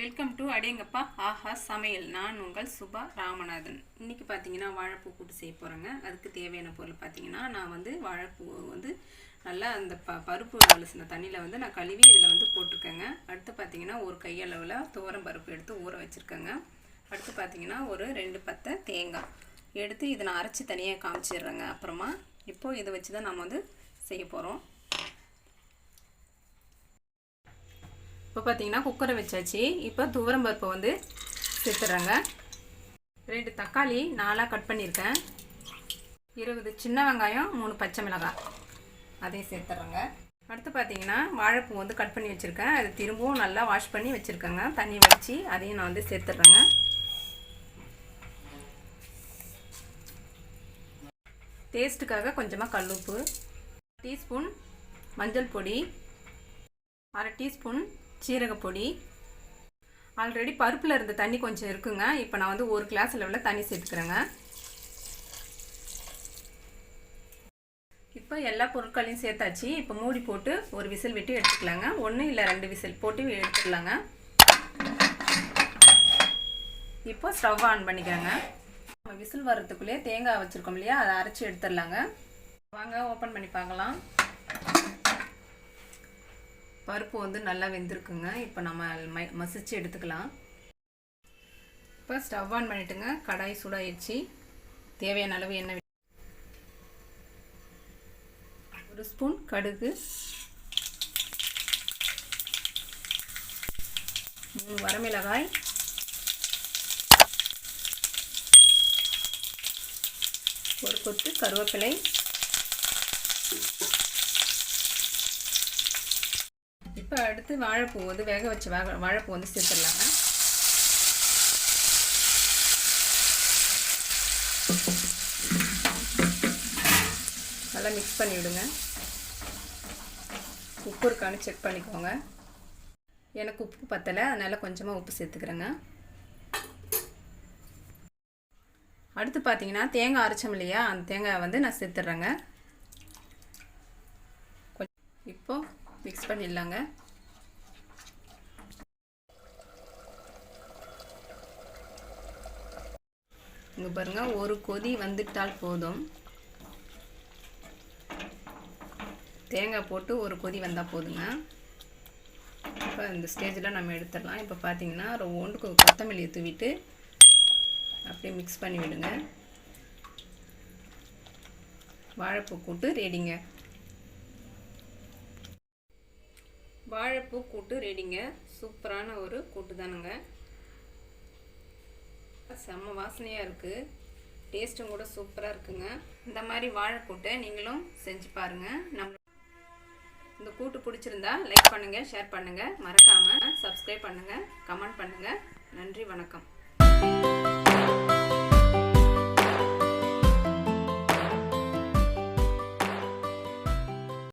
Welcome to அடேங்கப்பா ஆஹா சமையல். நான் உங்கள் சுபா ராமநாதன். இன்றைக்கி பார்த்தீங்கன்னா வாழைப்பூ கூட்டு செய்ய போகிறேங்க அதுக்கு தேவையான பொருள் பார்த்தீங்கன்னா நான் வந்து வாழைப்பூ வந்து நல்லா அந்த ப பருப்பு அலசின தண்ணியில் வந்து நான் கழுவி இதில் வந்து போட்டிருக்கேங்க. அடுத்து பார்த்தீங்கன்னா ஒரு கையளவில் துவரம் பருப்பு எடுத்து ஊற வச்சுருக்கேங்க. அடுத்து பார்த்தீங்கன்னா ஒரு ரெண்டு பத்தை தேங்காய். எடுத்து இதை நான் அரைச்சி தனியாக காமிச்சிடுறேங்க. அப்புறமா இப்போது இதை வச்சு தான் நம்ம வந்து செய்ய போகிறோம் இப்போ பார்த்தீங்கன்னா குக்கரை வச்சாச்சு. இப்போ துவரம் பருப்பை வந்து சேர்த்துட்றேங்க. ரெண்டு தக்காளி நாலாக கட் பண்ணியிருக்கேன். இருபது சின்ன வெங்காயம் மூணு பச்சை மிளகாய். அதையும் சேர்த்துட்றேங்க. அடுத்து பார்த்தீங்கன்னா வாழைப்பூ வந்து கட் பண்ணி வச்சுருக்கேன். அது திரும்பவும் நல்லா வாஷ் பண்ணி வச்சுருக்கேங்க. தண்ணி வச்சு அதையும் நான் வந்து சேர்த்துட்றேங்க. டேஸ்ட்டுக்காக கொஞ்சமாக கல்லுப்பு டீஸ்பூன் மஞ்சள் பொடி அரை டீஸ்பூன் சீரகப்பொடி. ஆல்ரெடி பருப்பில் இருந்த தண்ணி கொஞ்சம் இருக்குங்க. இப்போ நான் வந்து ஒரு கிளாஸ் லெவலில் தண்ணி சேர்த்துக்கிறேங்க. இப்போ எல்லா பொருட்களையும் சேர்த்தாச்சு. இப்போ மூடி போட்டு ஒரு விசில் விட்டு எடுத்துக்கலாங்க. ஒன்று இல்லை ரெண்டு விசில் போட்டு எடுத்துக்கலாங்க. இப்போ ஸ்டவ் ஆன் பண்ணிக்கிறேங்க நம்ம விசில் வர்றதுக்குள்ளேயே தேங்காய் வச்சுருக்கோம் இல்லையா? அதை அரைச்சி எடுத்துடலாங்க. வாங்க ஓப்பன் பண்ணி பார்க்கலாம். பருப்பு வந்து நல்லா வெந்திருக்குங்க. இப்போ நம்ம ம மசிச்சு எடுத்துக்கலாம். இப்போ ஸ்டவ் ஆன் பண்ணிட்டுங்க. கடாய் சூடாயிடுச்சு தேவையான அளவு எண்ணெய் ஒரு ஸ்பூன் கடுகு. மூணு வரமிளகாய். ஒரு கொத்து கருவேப்பிலை. இப்போ அடுத்து வாழைப்பூ வந்து வேக வச்ச வேக வாழைப்பூ வந்து சேர்த்துடலாங்க. நல்லா மிக்ஸ் பண்ணி விடுங்க. உப்பு இருக்கான்னு செக் பண்ணிக்கோங்க. எனக்கு உப்பு பத்தலை அதனால் கொஞ்சமாக உப்பு சேர்த்துக்கிறேங்க. அடுத்து பார்த்தீங்கன்னா தேங்காய் அரைச்சோம் இல்லையா அந்த தேங்காயை வந்து நான் சேர்த்துட்றேங்க இப்போது மிக்ஸ் பண்ணிடலாங்க. இங்கே பாருங்கள் ஒரு கொதி வந்துட்டால் போதும். தேங்காய் போட்டு ஒரு கொதி வந்தால் போதுங்க. இப்போ இந்த ஸ்டேஜில் நம்ம எடுத்துடலாம். இப்போ பார்த்தீங்கன்னா ஒன்றுக்கு கொத்தமல்லியை தூவிட்டு அப்படியே மிக்ஸ் பண்ணி விடுங்க. வாழைப்பூ கூட்டு ரெடிங்க வாழைப்பூ கூட்டு ரெடிங்க சூப்பரான ஒரு கூட்டு தானுங்க. செம்ம வாசனையாக இருக்குது டேஸ்ட்டும் கூட சூப்பராக இருக்குங்க. இந்த மாதிரி வாழைக்கூட்டை நீங்களும் செஞ்சு பாருங்கள் நம்ம இந்த கூட்டு பிடிச்சிருந்தா லைக் பண்ணுங்கள் ஷேர் பண்ணுங்கள் மறக்காமல் சப்ஸ்கிரைப் பண்ணுங்கள் கமெண்ட் பண்ணுங்கள் நன்றி வணக்கம்.